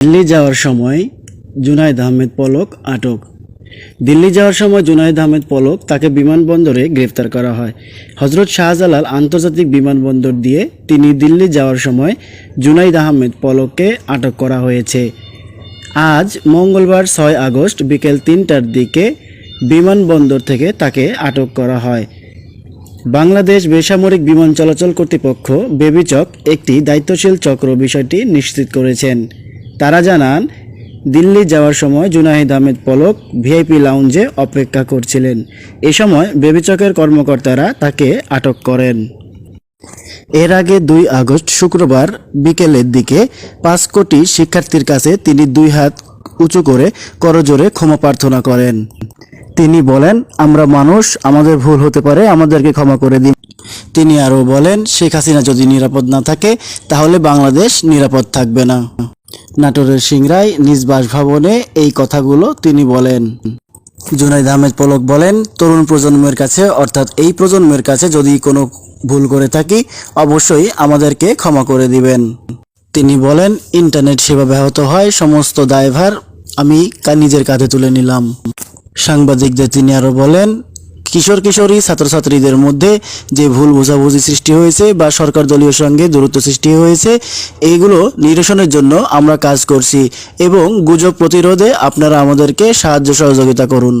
দিল্লি যাওয়ার সময় জুনাইদ আহমেদ পলক আটক। দিল্লি যাওয়ার সময় জুনাইদ আহমেদ পলক তাকে বিমানবন্দরে গ্রেফতার করা হয়। হজরত শাহজালাল আন্তর্জাতিক বিমানবন্দর দিয়ে তিনি দিল্লি যাওয়ার সময় জুনাইদ আহমেদ পলককে আটক করা হয়েছে। আজ মঙ্গলবার ছয় আগস্ট বিকেল তিনটার দিকে বিমানবন্দর থেকে তাকে আটক করা হয়। বাংলাদেশ বেসামরিক বিমান চলাচল কর্তৃপক্ষ বেবিচক একটি দায়িত্বশীল চক্র বিষয়টি নিশ্চিত করেছেন। তারা জানান, দিল্লি যাওয়ার সময় জুনাহিদ আহমেদ পলক ভিআইপি লাউঞ্জে অপেক্ষা করছিলেন। এ সময় বেবিচকের কর্মকর্তারা তাকে আটক করেন। এর আগে দুই আগস্ট শুক্রবার বিকেলের দিকে পাঁচ কোটি শিক্ষার্থীর কাছে তিনি দুই হাত উঁচু করে করজোরে ক্ষমা প্রার্থনা করেন। তিনি বলেন, আমরা মানুষ, আমাদের ভুল হতে পারে, আমাদেরকে ক্ষমা করে দিন। তিনি আরও বলেন, শেখ হাসিনা যদি নিরাপদ না থাকে, তাহলে বাংলাদেশ নিরাপদ থাকবে না। নাটোরের সিংরায় নিজ বাসভবনে এই কথাগুলো তিনি বলেন। জুনাইদ আহমেদ পলক বলেন, তরুণ প্রজন্মের কাছে, অর্থাৎ এই প্রজন্মের কাছে যদি কোনো ভুল করে থাকি, অবশ্যই আমাদেরকে ক্ষমা করে দিবেন। তিনি বলেন, ইন্টারনেট সেবা ব্যাহত হয়, সমস্ত দায়ভার আমি নিজের কাঁধে তুলে নিলাম। সাংবাদিকদের তিনি আরও বলেন কিশোর কিশোরী, ছাত্রছাত্রীদের মধ্যে যে ভুল বোঝাবুঝি সৃষ্টি হয়েছে বা সরকার দলীয় সঙ্গে দূরত্ব সৃষ্টি হয়েছে এইগুলো নিরসনের জন্য আমরা কাজ করছি এবং গুজব প্রতিরোধে আপনারা আমাদেরকে সাহায্য সহযোগিতা করুন।